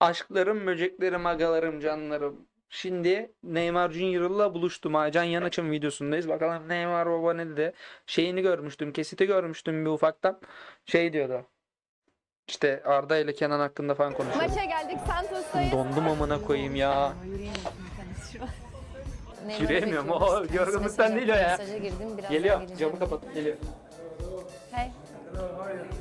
Aşklarım, böceklerim, agalarım, canlarım. Şimdi Neymar Junior'la buluştum. ha. Can Yanaç'ın videosundayız. Bakalım Neymar baba ne dedi. Şeyini görmüştüm. Kesiti görmüştüm bir ufaktan. Şey diyordu. İşte Arda ile Kenan hakkında falan konuşuyordu. Maça geldik Santos'tayız. Dondum amına koyayım ya. Yürüyemiyorum. O yorgunluktan değil o ya. Mesaja girdim. Birazdan Geliyor.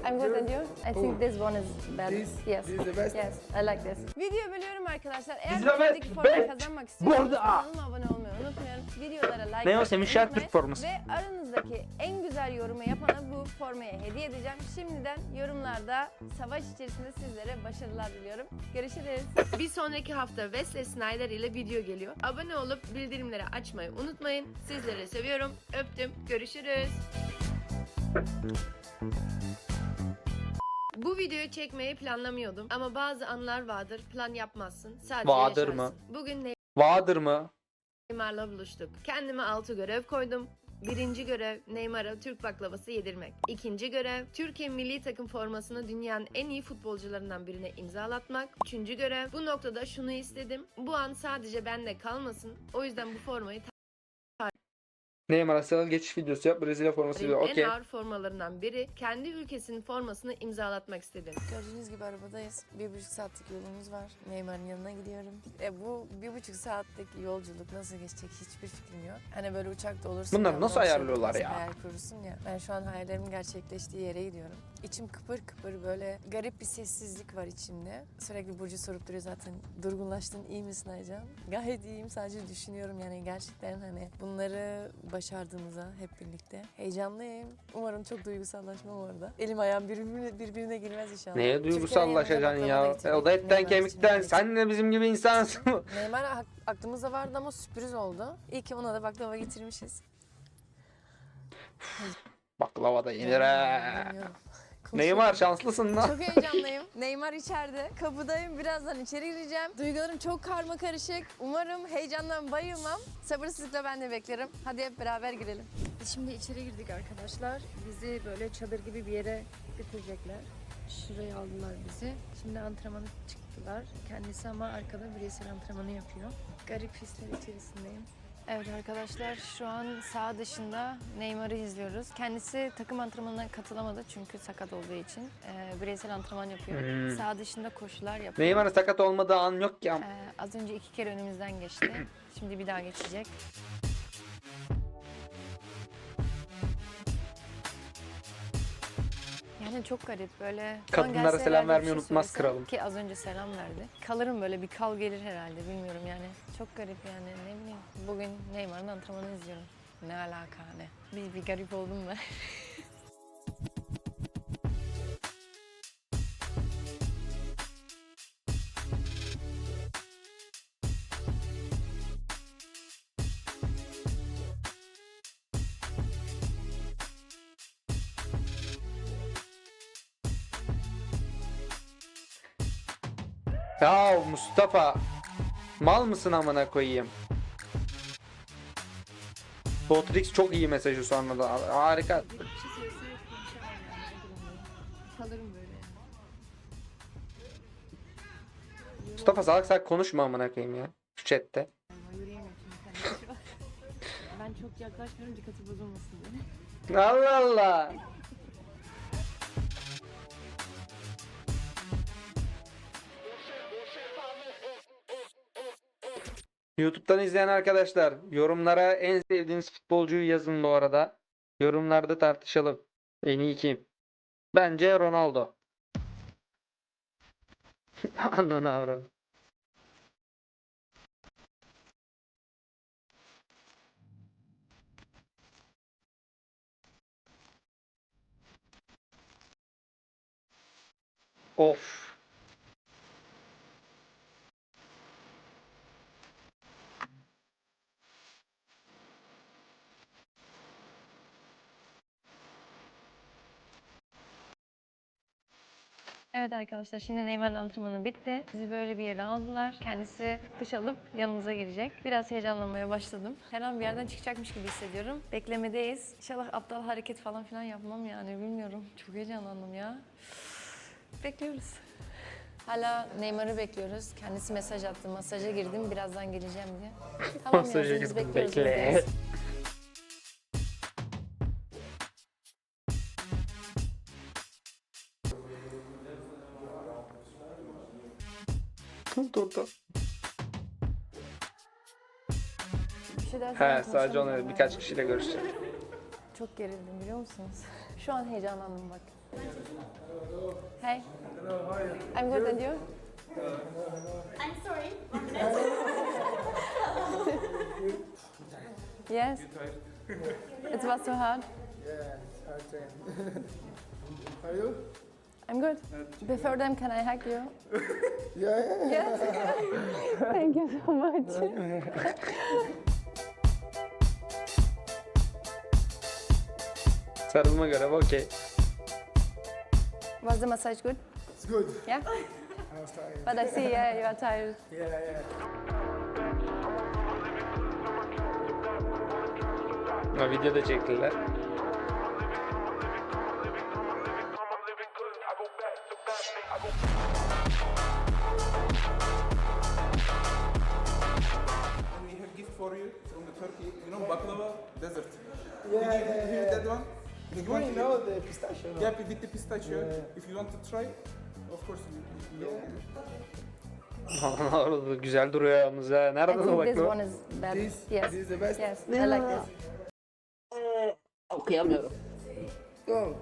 I'm good and you? I think this one is better. This- yes. this is the best. Yes, I like this. Video bölüyorum arkadaşlar. Eğer the videodaki formayı kazanmak istiyorsanız kanalıma abone olmayı unutmayın. Videolara like Ne o? atmayı unutmayın. forması. Ve aranızdaki en güzel yorumu yapana bu formayı hediye edeceğim. Şimdiden yorumlarda savaş içerisinde sizlere başarılar diliyorum. Görüşürüz. Bir sonraki hafta Wesley Snyder ile video geliyor. Abone olup bildirimleri açmayı unutmayın. Sizleri seviyorum. Öptüm. Görüşürüz. Bu videoyu çekmeyi planlamıyordum ama bazı anlar vardır plan yapmazsın. Sadece Vardır yaşarsın. mı? Bugün Vardır mı? Neymar'la buluştuk. Kendime altı görev koydum. Birinci görev Neymar'a Türk baklavası yedirmek. İkinci görev Türkiye milli takım formasını dünyanın en iyi futbolcularından birine imzalatmak. Üçüncü görev bu noktada şunu istedim. Bu an sadece bende kalmasın. O yüzden bu formayı Neymar'a sarıl geçiş videosu yap. Brezilya forması video. en Okey. ağır formalarından biri. Kendi ülkesinin formasını imzalatmak istedim. Gördüğünüz gibi arabadayız. Bir buçuk saatlik yolumuz var. Neymar'ın yanına gidiyorum. E bu bir buçuk saatlik yolculuk nasıl geçecek hiçbir fikrim yok. Hani böyle uçakta olursun. Bunları ya, nasıl sonra ayarlıyorlar ya? Hayal kurursun ya. Ben şu an hayallerimin gerçekleştiği yere gidiyorum. İçim kıpır kıpır böyle garip bir sessizlik var içimde. Sürekli Burcu sorup duruyor zaten. Durgunlaştın iyi misin Aycan? Gayet iyiyim sadece düşünüyorum yani gerçekten hani bunları başardığımıza hep birlikte. Heyecanlıyım. Umarım çok duygusallaşmam orada. Elim ayağım birbirine, birbirine girmez inşallah. Neye duygusallaşacaksın ya? E, o da etten kemikten. Sen de bizim gibi insansın. Neymar ak- aklımızda vardı ama sürpriz oldu. İyi ki ona da baklava getirmişiz. Baklava da yenir ha. Neymar şanslısın lan. Çok heyecanlıyım. Neymar içeride. Kapıdayım. Birazdan içeri gireceğim. Duygularım çok karma karışık. Umarım heyecandan bayılmam. Sabırsızlıkla ben de beklerim. Hadi hep beraber girelim. Biz şimdi içeri girdik arkadaşlar. Bizi böyle çadır gibi bir yere götürecekler. Şuraya aldılar bizi. Şimdi antrenmana çıktılar. Kendisi ama arkada bireysel antrenmanı yapıyor. Garip hisler içerisindeyim. Evet arkadaşlar şu an sağ dışında Neymar'ı izliyoruz. Kendisi takım antrenmanına katılamadı çünkü sakat olduğu için. Ee, bireysel antrenman yapıyor. Hmm. Sağ dışında koşular yapıyor. Neymar'ın sakat olmadığı an yok ki. Ee, az önce iki kere önümüzden geçti. Şimdi bir daha geçecek. Yani çok garip böyle. Kadınlara selam herhalde bir vermeyi şey unutmaz söylesem kralım. Ki az önce selam verdi. Kalırım böyle bir kal gelir herhalde bilmiyorum yani. Çok garip yani ne bileyim. Bugün Neymar'ın antrenmanını izliyorum. Ne alaka ne. Bir, bir garip oldum ben. Mustafa. Mal mısın amına koyayım? Botrix çok iyi mesajı sonra da. Harika. Kalırım böyle yani. Mustafa salak salak konuşma amına koyayım ya. Şu chatte. Ben çok yaklaşmıyorum dikkati bozulmasın diye. Allah Allah. YouTube'dan izleyen arkadaşlar yorumlara en sevdiğiniz futbolcuyu yazın bu arada. Yorumlarda tartışalım. En iyi kim? Bence Ronaldo. Ananı avradım. Of. Evet arkadaşlar şimdi Neymar'ın antrenmanı bitti. Bizi böyle bir yere aldılar. Kendisi dış alıp yanımıza girecek. Biraz heyecanlanmaya başladım. Her an bir yerden çıkacakmış gibi hissediyorum. Beklemedeyiz. İnşallah aptal hareket falan filan yapmam yani bilmiyorum. Çok heyecanlandım ya. Bekliyoruz. Hala Neymar'ı bekliyoruz. Kendisi mesaj attı. Masaja girdim. Birazdan geleceğim diye. Tamam Masaja yazın, biz girdim, bekliyoruz. bekle. buradayız. Bir şey daha He sadece onu birkaç kişiyle görüşeceğim. Çok gerildim biliyor musunuz? Şu an heyecanlandım bak. Hey. I'm good and you? I'm sorry. Yes. It was too hard. Are you? I'm good. Before them, can I hug you? Yeah, yeah. Yes. Thank you so much. Sarılma görevi okey. Was the massage good? It's good. Yeah. I was tired. But I see, yeah, you are tired. Yeah, yeah. Ha, video da çektiler. And we have gift for you from the Turkey. You know baklava desert. Yeah, Did you yeah, hear yeah. that one? You want green, to- no, the pistachio. no? Yeah, with the pistachio. Yeah. If you want to try, of course you, you Yeah. Orada güzel duruyor yalnız ha. I Nerede o think this baklava? one is bad. This, Yes. this is the best. Yes, I like this. Okuyamıyorum. Go.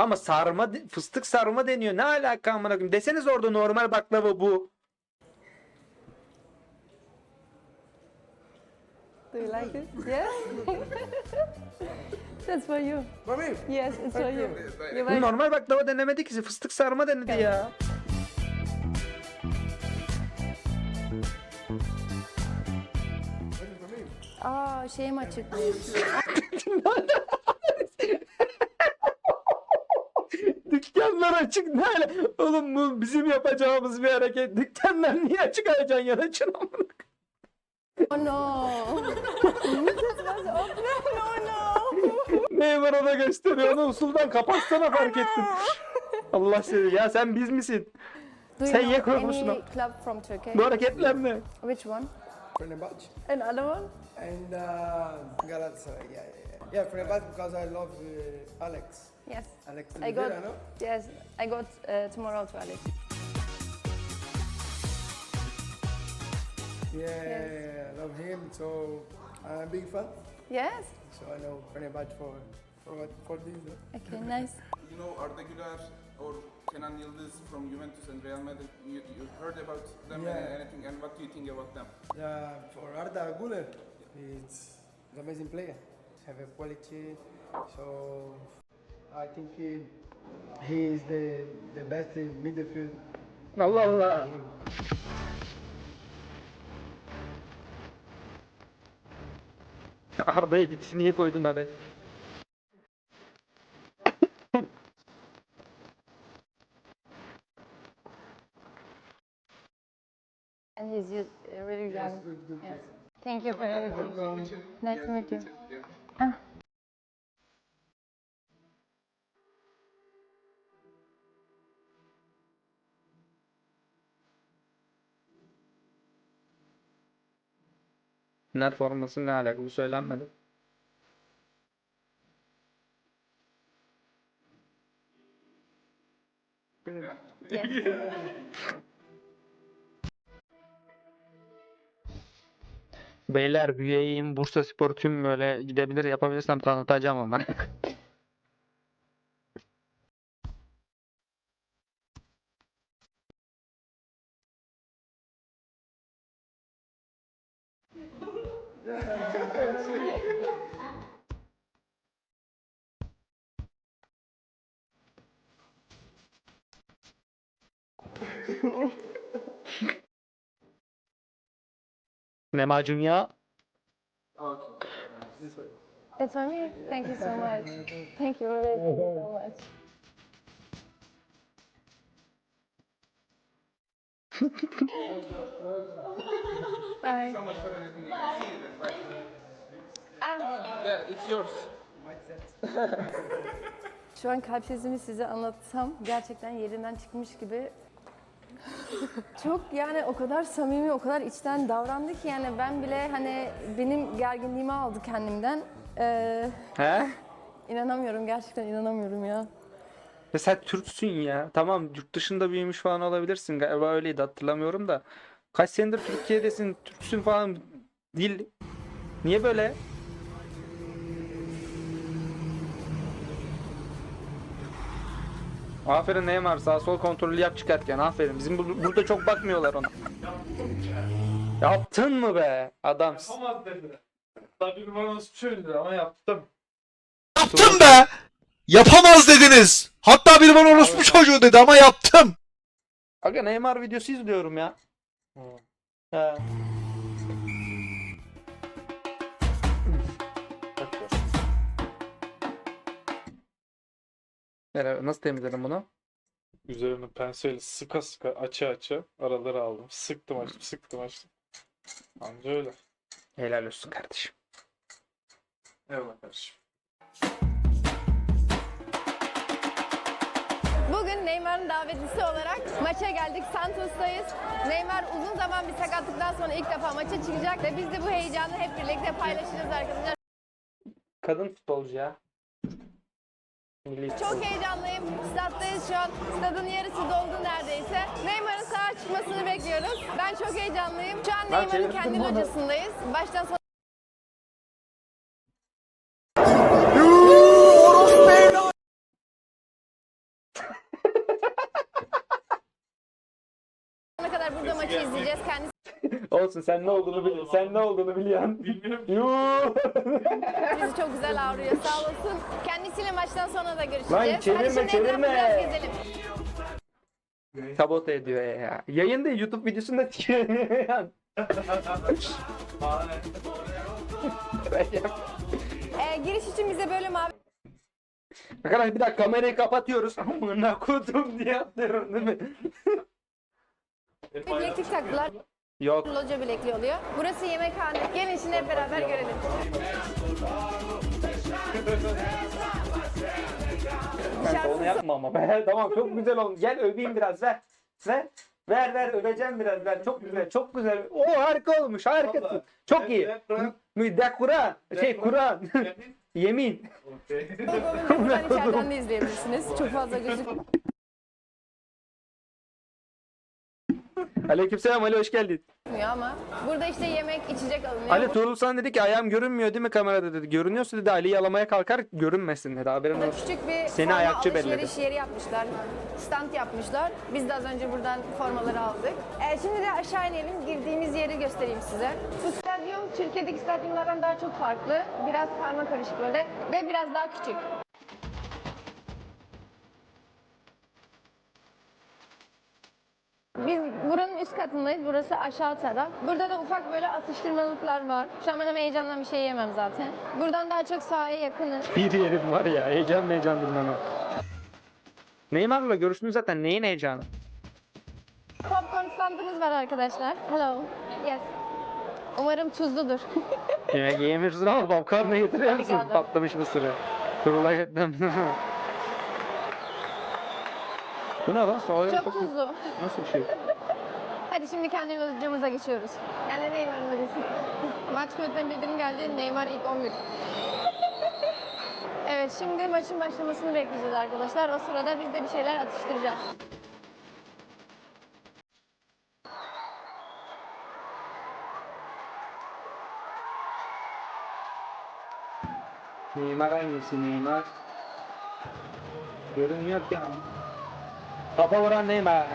Ama sarma, fıstık sarma deniyor. Ne alaka amına koyayım? Deseniz orada normal baklava bu. Do you like it? Yeah? That's for you. For me. Yes, it's for you. You Bu like normal baklava denemedi ki. Fıstık sarma denedi ya. Aa şeyim açıkmış. Dükkanlar açık ne ala- Oğlum bu bizim yapacağımız bir hareket. Dükkanlar niye açık Aycan Yanaç'ın amına? Oh no. No. Neymar ona gösteriyor. Onu usuldan kapatsana fark ettim. Allah seni. Ya sen biz misin? Do you Sen know ye kurmuşsun any o. club from Turkey? Bu hareketler ne? Which one? Fenerbahçe. Another one? And uh, Galatasaray. Yeah, yeah, yeah. Yeah, Fenerbahçe because I love uh, Alex. Yes. Alex I got Oliveira, no? yes. I got uh, tomorrow to Alex. Yeah, I love him. So I'm a big fan. Yes. So I know Fenerbahçe for for what for this. no? Okay, nice. you know Arda Güler or Kenan Yıldız from Juventus and Real Madrid. You, you heard about them Yeah. and anything? And what do you think about them? Yeah, for Arda Güler, it's an amazing player. Have a quality. So I think he, he is the the best in midfield. Allah Allah. Arda editi niye koydun abi? And he's you- uh, really young. Yes. Thank you for everything. Nice to meet you. Fener forması ne alaka? Bu söylenmedi. Beyler üyeyim. Bursa Spor tüm böyle gidebilir yapabilirsem tanıtacağım ama. Ne macun ya? It's for me. Thank you so much. Thank you really so much. Bye. So much for anything. You can see it, right? Ah, Yeah, it's yours. Şu an kalp sesimi size anlatsam gerçekten yerinden çıkmış gibi çok yani o kadar samimi, o kadar içten davrandı ki yani ben bile hani benim gerginliğimi aldı kendimden. Ee, He? inanamıyorum gerçekten inanamıyorum ya. Ya sen Türksün ya. Tamam yurt dışında büyümüş falan olabilirsin. Galiba öyleydi hatırlamıyorum da. Kaç senedir Türkiye'desin, Türksün falan. Dil. Niye böyle? Aferin Neymar sağ sol kontrolü yap çıkarken aferin. Bizim bu- burada çok bakmıyorlar ona. Yaptın mı be adam? Yapamaz dedi. Tabii bana söyledi ama yaptım. Yaptım be! Yapamaz dediniz. Hatta biri bana orospu çocuğu dedi ama yaptım. Aga Neymar videosu izliyorum ya. He. Merhaba, nasıl temizledim bunu? Üzerine penseli sıka sıka açı açı araları aldım. Sıktım açtım sıktım açtım. Anca öyle. Helal olsun kardeşim. Eyvallah kardeşim. Bugün Neymar'ın davetlisi olarak maça geldik. Santos'tayız. Neymar uzun zaman bir sakatlıktan sonra ilk defa maça çıkacak ve biz de bu heyecanı hep birlikte paylaşacağız arkadaşlar. Kadın futbolcu ya. Milli Çok heyecanlıyım. Staddayız şu an. Stadın yarısı doldu neredeyse. Neymar'ın sağa çıkmasını bekliyoruz. Ben çok heyecanlıyım. Şu an Neymar'ın kendi locasındayız. Baştan sona Olsun sen ne olduğunu bil sen ne olduğunu biliyorsun. Bilmiyorum. Yuuu. bizi çok güzel avruyor. Sağ olasın. Kendisiyle maçtan sonra da görüşeceğiz. Lan Hadi çevirme, şimdi çevirme. etrafı biraz gezelim. Sabote ediyor ya. Yayında YouTube videosunda çıkıyor. Ee, giriş için bize böyle mavi Arkadaşlar bir dakika kamerayı kapatıyoruz. Amına kodum diye atlıyorum değil mi? bileklik taktılar. Yok. Loca bilekli oluyor. Burası yemekhane. Gelin şimdi hep beraber görelim. Kanka onu yapma ama be. tamam çok güzel olmuş. Gel öveyim biraz ver. Ver. Ver ver öveceğim biraz ver. Çok güzel çok güzel. O harika olmuş harikasın. Çok iyi. Mü- De Kur'an. Şey Kur'an. Yemin. Buradan içeriden de izleyebilirsiniz. Çok fazla gözükmüyor Aleykümselam Ali hoş geldin. ama burada işte yemek, içecek alınıyor. Ali Tuğrul sana dedi ki ayağım görünmüyor değil mi kamerada dedi. Görünüyorsa dedi Ali'yi yalamaya kalkar görünmesin dedi haberin Burada olsun. küçük bir Seni forma ayakçı alışveriş belledi. yeri yapmışlar. Stand yapmışlar. Biz de az önce buradan formaları aldık. Ee, şimdi de aşağı inelim. Girdiğimiz yeri göstereyim size. Bu stadyum Türkiye'deki stadyumlardan daha çok farklı. Biraz karma karışık böyle ve biraz daha küçük. Biz buranın üst katındayız. Burası aşağı taraf. Burada da ufak böyle atıştırmalıklar var. Şu an benim heyecandan bir şey yemem zaten. Buradan daha çok sahaya yakınız. Bir yerim var ya heyecan heyecan bilmem o. Neymar'la görüştün zaten neyin heyecanı? Popcorn standımız var arkadaşlar. Hello. Yes. Umarım tuzludur. Yemek yemiyorsun ama popcorn'la getiriyor musun? Patlamış mısırı. Kurula ettim. Bu ne lan? Soğuyor. Çok tuzlu. Nasıl bir şey? Hadi şimdi kendi hocamıza geçiyoruz. Yani Neymar'ın hocası. Maç kulüpten bildirim geldi. Neymar ilk 11. evet şimdi maçın başlamasını bekleyeceğiz arkadaşlar. O sırada biz de bir şeyler atıştıracağız. Neymar hangisi Neymar? Görünmüyor ki. Kafa vuran Neymar.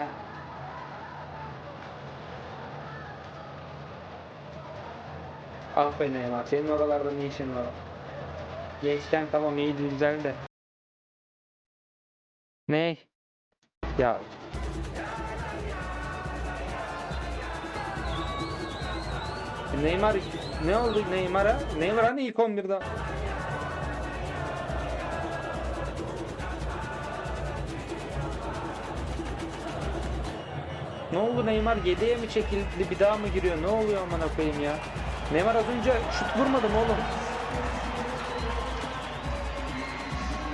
Ah be Neymar. Senin oralarda ne işin var? Gençken tamam iyiydi güzel de. Ne? Ya Neymar ne oldu Neymar'a? Neymar hani ilk 11'de? Ne oldu Neymar 7'ye mi çekildi bir daha mı giriyor ne oluyor amına koyayım ya. Neymar az önce şut vurmadı mı oğlum?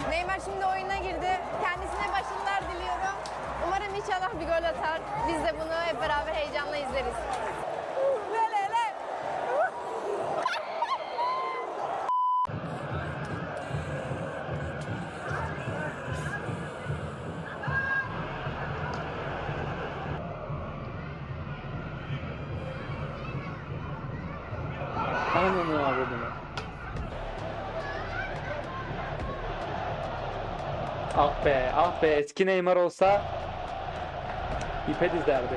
Neymar şimdi oyuna girdi. Kendisine başarılar diliyorum. Umarım inşallah bir gol atar. Biz de bunu hep beraber heyecanla izleriz. Be. Eski Neymar olsa ipe dizlerdi.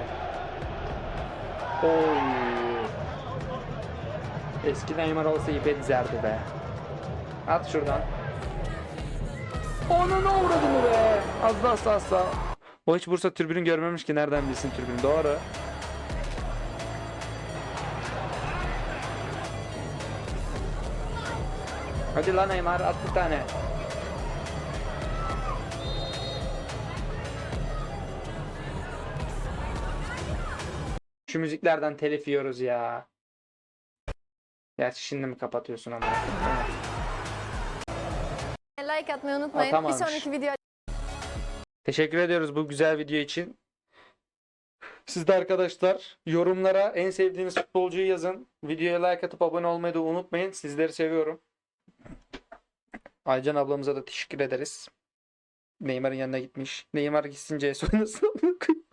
Oy. Eski Neymar olsa ipe dizerdi be. At şuradan. Onun uğradı mı be? Az da asla asla. O hiç Bursa tribünü görmemiş ki nereden bilsin tribünü. Doğru. Hadi lan Neymar at bir tane. Şu müziklerden telif yiyoruz ya. Gerçi şimdi mi kapatıyorsun ama? Like atmayı unutmayın. Bir Atamamış. sonraki video Teşekkür ediyoruz bu güzel video için. Siz de arkadaşlar yorumlara en sevdiğiniz futbolcuyu yazın. Videoya like atıp abone olmayı da unutmayın. Sizleri seviyorum. Aycan ablamıza da teşekkür ederiz. Neymar'ın yanına gitmiş. Neymar gitsin CS oynasın.